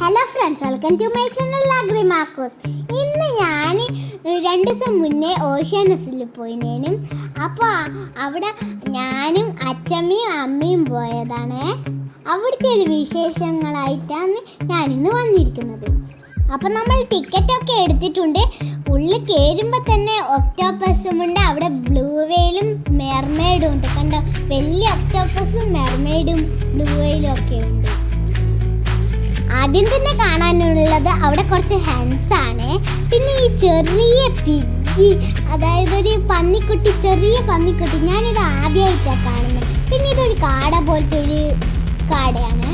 Hello friends welcome to my channel agri മാക്കോസ് ഇന്ന് ഞാൻ രണ്ട് ദിവസം മുന്നേ ഓഷ്യാനസിൽ പോയിനേനും. അപ്പോൾ അവിടെ ഞാനും അച്ഛമ്മയും അമ്മയും പോയതാണ്. അവിടുത്തെ ഒരു വിശേഷങ്ങളായിട്ടാണ് ഞാനിന്ന് വന്നിരിക്കുന്നത്. അപ്പം നമ്മൾ ടിക്കറ്റൊക്കെ എടുത്തിട്ടുണ്ട്. ഉള്ളിൽ കയറുമ്പോൾ തന്നെ ഒക്ടോപ്പസും ഉണ്ട്. അവിടെ ബ്ലൂ വെയിലും മെർമെയ്ഡും ഉണ്ട്. കണ്ടോ? വലിയ ഒക്ടോപ്പസും മെർമെയ്ഡും ബ്ലൂ വെയിലും ഒക്കെ ഉണ്ട്. ആദ്യം തന്നെ കാണാനുള്ളത് അവിടെ കുറച്ച് ഹെൻസ് ആണ്. പിന്നെ ഈ ചെറിയ പിഗ്ഗി അതായത് ഒരു പന്നിക്കുട്ടി ചെറിയ പന്നിക്കുട്ടി ഞാനിത് ആദ്യമായിട്ടാണ് കാണുന്നത് പിന്നെ ഇതൊരു കാട പോലത്തെ ഒരു കാടയാണ്.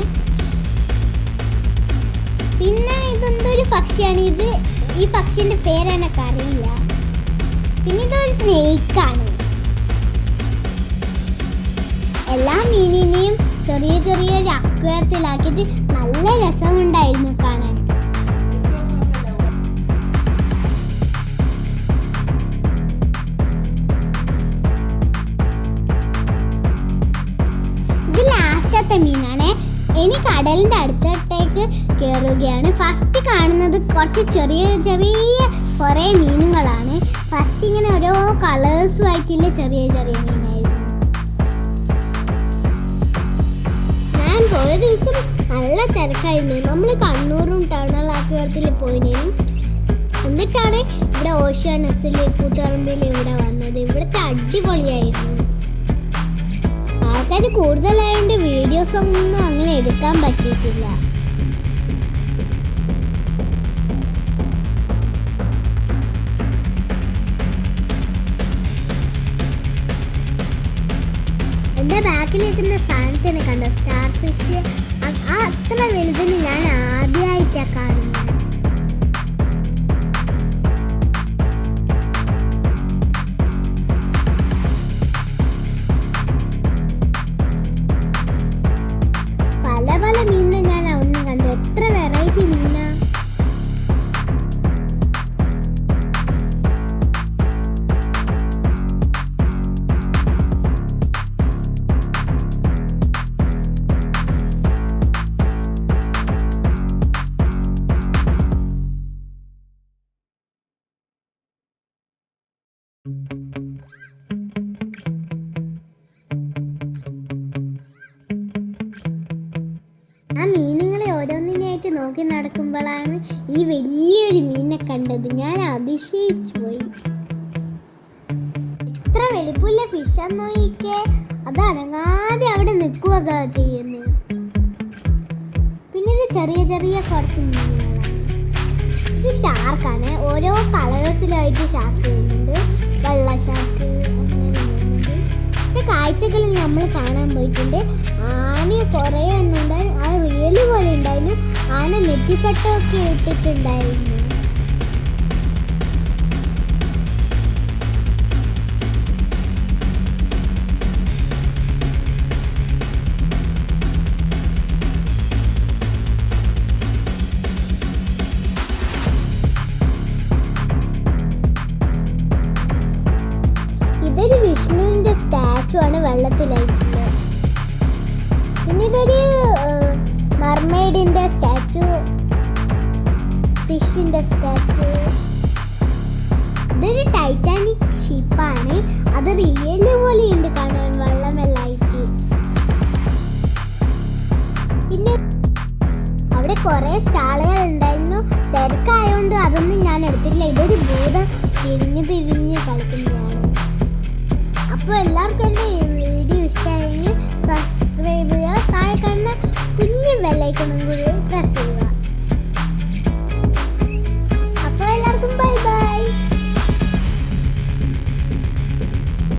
പിന്നെ ഇതെന്തൊരു പക്ഷിയാണ് ഇത്? ഈ പക്ഷിന്റെ പേര് എനിക്ക് അറിയില്ല. പിന്നെ ഇതൊരു സ്നേക്കാണ് എല്ലാ മീനിനെയും ചെറിയ ചെറിയ ഒരു അക്വേറത്തിലാക്കിയിട്ട് നല്ല രസമുണ്ടായിരുന്നു കാണാൻ. ഇത് ലാസ്റ്റത്തെ മീനാണ്. ഇനി കടലിന്റെ അടുത്തോട്ടേക്ക് കയറുകയാണ് ഫസ്റ്റ് കാണുന്നത് കുറച്ച് ചെറിയ ചെറിയ കുറേ മീനുകളാണ്. ഫസ്റ്റ് ഇങ്ങനെ ഓരോ കളേഴ്സും ആയിട്ടുള്ള ചെറിയ ചെറിയ മീനായിരുന്നു നല്ല തിരക്കായിരുന്നു. നമ്മൾ കണ്ണൂരും ടൗണൽ ആക്കുവരത്തിൽ പോയിനേനും എന്നിട്ടാണ് ഇവിടെ ഓഷ്യാനസിൽ കൂത്തറമ്പിൽ ഇവിടെ വന്നത്. ഇവിടുത്തെ അടിപൊളിയായിരുന്നു. ആൾക്കാർ കൂടുതലായതുകൊണ്ട് വീഡിയോസ് ഒന്നും അങ്ങനെ എടുക്കാൻ പറ്റിയിട്ടില്ല. എന്റെ ബാക്കിലിരിക്കുന്ന സാധനത്തിനെ കണ്ട? സ്റ്റാർ ഫിഷ് ആ അത്ര വലുതിന് ഞാൻ ആദ്യമായിട്ടാണ് കാണുന്നത്. നോക്കി നടക്കുമ്പോഴാണ് ഈ വലിയൊരു മീനെ കണ്ടത്. ഞാൻ അതിശയിച്ചു പോയി. എത്ര വലിപ്പമില്ല ഫിഷാന്ന് നോക്കിക്കേ. അതണങ്ങാതെ അവിടെ നിൽക്കുക ചെയ്യുന്നത് പിന്നെ ഇത് ചെറിയ ചെറിയ കുറച്ച് മീനുകളാണ്. ഇത് ഷാർക്കാണ് ഓരോ കളേഴ്സിലായിട്ട് ഷാർക്ക് വരുന്നുണ്ട്. വെള്ള ഷാർക്ക് കാഴ്ചകളിൽ നമ്മൾ കാണാൻ പോയിട്ടുണ്ട്. ആന കുറേ എണ്ണം ഉണ്ടായിരുന്നു ആ റിയൽ പോലെ ഉണ്ടായിരുന്നു. ആന നെറ്റിപ്പട്ടമൊക്കെ ഇട്ടിട്ടുണ്ടായിരുന്നു. സ്റ്റാച്ചു ആണ് വെള്ളത്തിലായിട്ടുള്ളത് പിന്നെ ഇതൊരു മർമെയ്ഡിന്റെ സ്റ്റാച്ചു ഫിഷിന്റെ സ്റ്റാച്ചു. ഇതൊരു ടൈറ്റാനിക് ഷിപ്പാണ്. അത് റിയൽ പോലെ ഉണ്ട് കാണാൻ വെള്ളമെല്ലായിട്ട്. പിന്നെ അവിടെ കുറേ സ്റ്റാളുകൾ ഉണ്ടായിരുന്നു തിരക്കായതുകൊണ്ട് അതൊന്നും ഞാൻ എടുത്തില്ല ഇതൊരു ഭൂതം തിരിഞ്ഞ് തിരിഞ്ഞ് കളിക്കുന്നതാണ്. 不能归